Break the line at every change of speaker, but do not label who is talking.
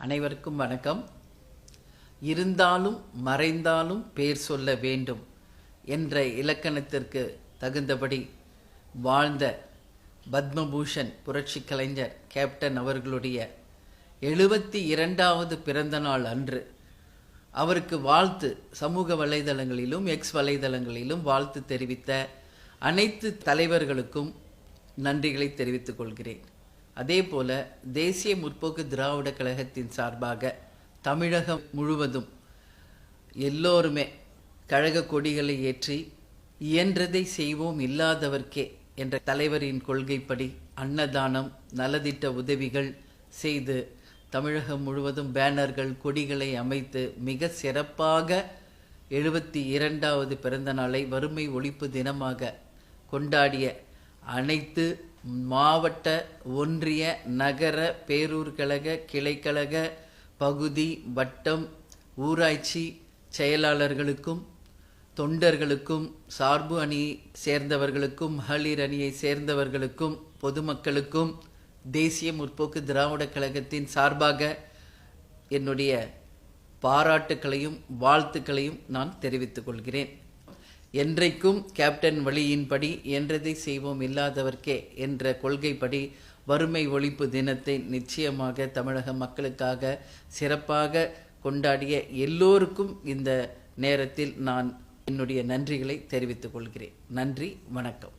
அனைவருக்கும் வணக்கம். இருந்தாலும் மறைந்தாலும் பேர் சொல்ல வேண்டும் என்ற இலக்கணத்திற்கு தகுந்தபடி வாழ்ந்த பத்மபூஷன் புரட்சி கலைஞர் கேப்டன் அவர்களுடைய எழுபத்தி இரண்டாவது பிறந்தநாள் அன்று அவருக்கு வாழ்த்து சமூக வலைதளங்களிலும் எக்ஸ் வலைதளங்களிலும் வாழ்த்து தெரிவித்த அனைத்து தலைவர்களுக்கும் நன்றிகளை தெரிவித்துக் கொள்கிறேன். அதே போல தேசிய முற்போக்கு திராவிட கழகத்தின் சார்பாக தமிழகம் முழுவதும் எல்லோருமே கழக கொடிகளை ஏற்றி இயன்றதை செய்வோம் இல்லாதவர்க்கே என்ற தலைவரின் கொள்கைப்படி அன்னதானம் நலதிட்ட உதவிகள் செய்து தமிழகம் முழுவதும் பேனர்கள் கொடிகளை அமைத்து மிக சிறப்பாக எழுபத்தி இரண்டாவது பிறந்த நாளை வறுமை ஒழிப்பு தினமாக கொண்டாடிய அனைத்து மாவட்ட ஒன்றிய நகர பேரூர்கழக கிளைக்கழக பகுதி வட்டம் ஊராட்சி செயலாளர்களுக்கும் தொண்டர்களுக்கும் சார்பு அணி சேர்ந்தவர்களுக்கும் மகளிர் அணியை சேர்ந்தவர்களுக்கும் பொதுமக்களுக்கும் தேசிய முற்போக்கு திராவிட கழகத்தின் சார்பாக என்னுடைய பாராட்டுக்களையும் வாழ்த்துக்களையும் நான் தெரிவித்துக் கொள்கிறேன். என்றைக்கும் கேப்டன் வழியின்படி என்றதை செய்வோம் இல்லாதவர்க்கே என்ற கொள்கைப்படி வறுமை ஒழிப்பு தினத்தை நிச்சயமாக தமிழக மக்களுக்காக சிறப்பாக கொண்டாடிய எல்லோருக்கும் இந்த நேரத்தில் நான் என்னுடைய நன்றிகளை தெரிவித்துக் கொள்கிறேன். நன்றி வணக்கம்.